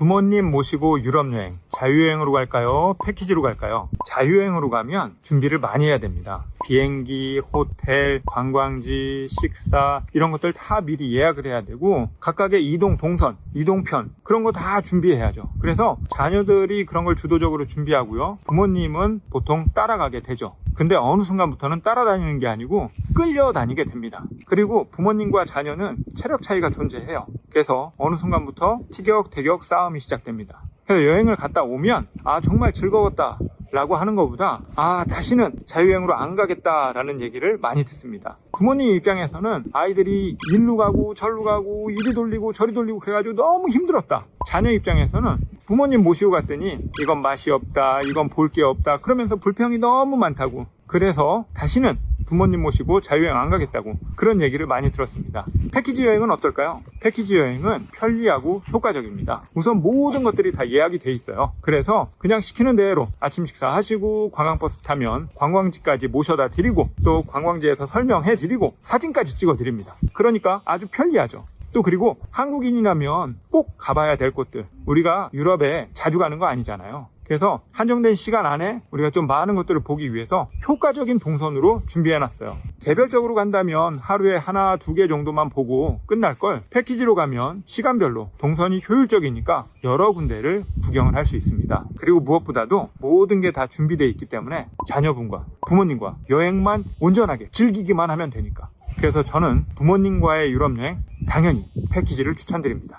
부모님 모시고 유럽 여행, 자유여행으로 갈까요? 패키지로 갈까요? 자유여행으로 가면 준비를 많이 해야 됩니다. 비행기, 호텔, 관광지, 식사 이런 것들 다 미리 예약을 해야 되고 각각의 이동 동선, 이동편 그런 거 다 준비해야죠. 그래서 자녀들이 그런 걸 주도적으로 준비하고요. 부모님은 보통 따라가게 되죠. 근데 어느 순간부터는 따라다니는 게 아니고 끌려다니게 됩니다. 그리고 부모님과 자녀는 체력 차이가 존재해요. 그래서 어느 순간부터 티격태격 싸움이 시작됩니다. 그래서 여행을 갔다 오면 아 정말 즐거웠다 라고 하는 것보다 아 다시는 자유여행으로 안 가겠다라는 얘기를 많이 듣습니다. 부모님 입장에서는 아이들이 일로 가고 절로 가고 이리 돌리고 저리 돌리고 그래가지고 너무 힘들었다. 자녀 입장에서는 부모님 모시고 갔더니 이건 맛이 없다, 이건 볼 게 없다 그러면서 불평이 너무 많다고 그래서 다시는 부모님 모시고 자유여행 안 가겠다고 그런 얘기를 많이 들었습니다. 패키지 여행은 어떨까요? 패키지 여행은 편리하고 효과적입니다. 우선 모든 것들이 다 예약이 돼 있어요. 그래서 그냥 시키는 대로 아침 식사 하시고 관광버스 타면 관광지까지 모셔다 드리고 또 관광지에서 설명해 드리고 사진까지 찍어 드립니다. 그러니까 아주 편리하죠. 또 그리고 한국인이라면 꼭 가봐야 될 곳들 우리가 유럽에 자주 가는 거 아니잖아요. 그래서 한정된 시간 안에 우리가 좀 많은 것들을 보기 위해서 효과적인 동선으로 준비해 놨어요. 개별적으로 간다면 하루에 하나, 두 개 정도만 보고 끝날 걸 패키지로 가면 시간별로 동선이 효율적이니까 여러 군데를 구경을 할 수 있습니다. 그리고 무엇보다도 모든 게 다 준비되어 있기 때문에 자녀분과 부모님과 여행만 온전하게 즐기기만 하면 되니까. 그래서 저는 부모님과의 유럽 여행 당연히 패키지를 추천드립니다.